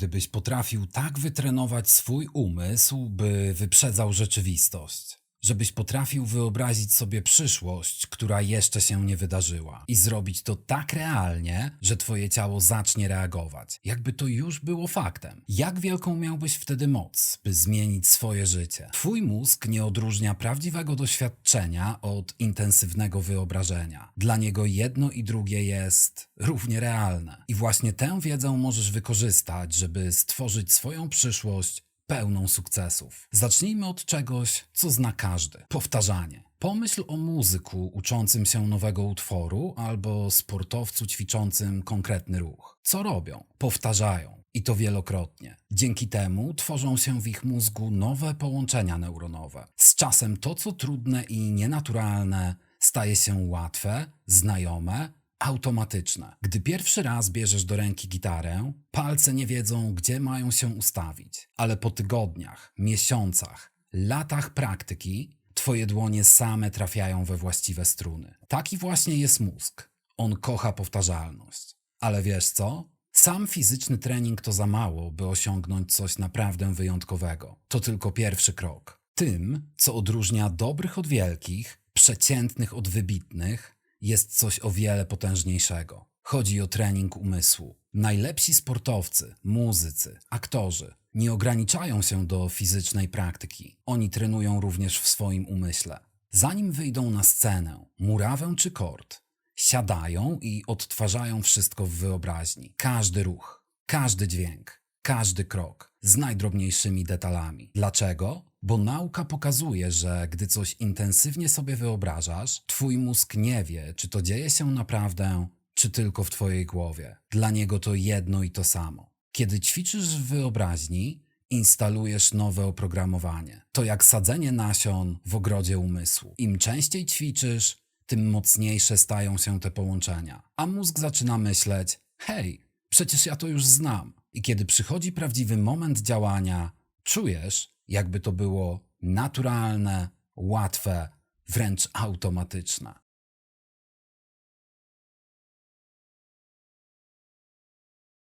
gdybyś potrafił tak wytrenować swój umysł, by wyprzedzał rzeczywistość. Żebyś potrafił wyobrazić sobie przyszłość, która jeszcze się nie wydarzyła, i zrobić to tak realnie, że twoje ciało zacznie reagować, jakby to już było faktem. Jak wielką miałbyś wtedy moc, by zmienić swoje życie? Twój mózg nie odróżnia prawdziwego doświadczenia od intensywnego wyobrażenia. Dla niego jedno i drugie jest równie realne. I właśnie tę wiedzę możesz wykorzystać, żeby stworzyć swoją przyszłość pełną sukcesów. Zacznijmy od czegoś, co zna każdy. Powtarzanie. Pomyśl o muzyku uczącym się nowego utworu albo sportowcu ćwiczącym konkretny ruch. Co robią? Powtarzają. I to wielokrotnie. Dzięki temu tworzą się w ich mózgu nowe połączenia neuronowe. Z czasem to, co trudne i nienaturalne, staje się łatwe, znajome, automatyczne. Gdy pierwszy raz bierzesz do ręki gitarę, palce nie wiedzą, gdzie mają się ustawić, ale po tygodniach, miesiącach, latach praktyki, twoje dłonie same trafiają we właściwe struny. Taki właśnie jest mózg. On kocha powtarzalność. Ale wiesz co? Sam fizyczny trening to za mało, by osiągnąć coś naprawdę wyjątkowego. To tylko pierwszy krok. Tym, co odróżnia dobrych od wielkich, przeciętnych od wybitnych, jest coś o wiele potężniejszego. Chodzi o trening umysłu. Najlepsi sportowcy, muzycy, aktorzy nie ograniczają się do fizycznej praktyki. Oni trenują również w swoim umyśle. Zanim wyjdą na scenę, murawę czy kort, siadają i odtwarzają wszystko w wyobraźni. Każdy ruch, każdy dźwięk, każdy krok z najdrobniejszymi detalami. Dlaczego? Bo nauka pokazuje, że gdy coś intensywnie sobie wyobrażasz, twój mózg nie wie, czy to dzieje się naprawdę, czy tylko w twojej głowie. Dla niego to jedno i to samo. Kiedy ćwiczysz w wyobraźni, instalujesz nowe oprogramowanie. To jak sadzenie nasion w ogrodzie umysłu. Im częściej ćwiczysz, tym mocniejsze stają się te połączenia. A mózg zaczyna myśleć: hej, przecież ja to już znam. I kiedy przychodzi prawdziwy moment działania, czujesz, jakby to było naturalne, łatwe, wręcz automatyczne.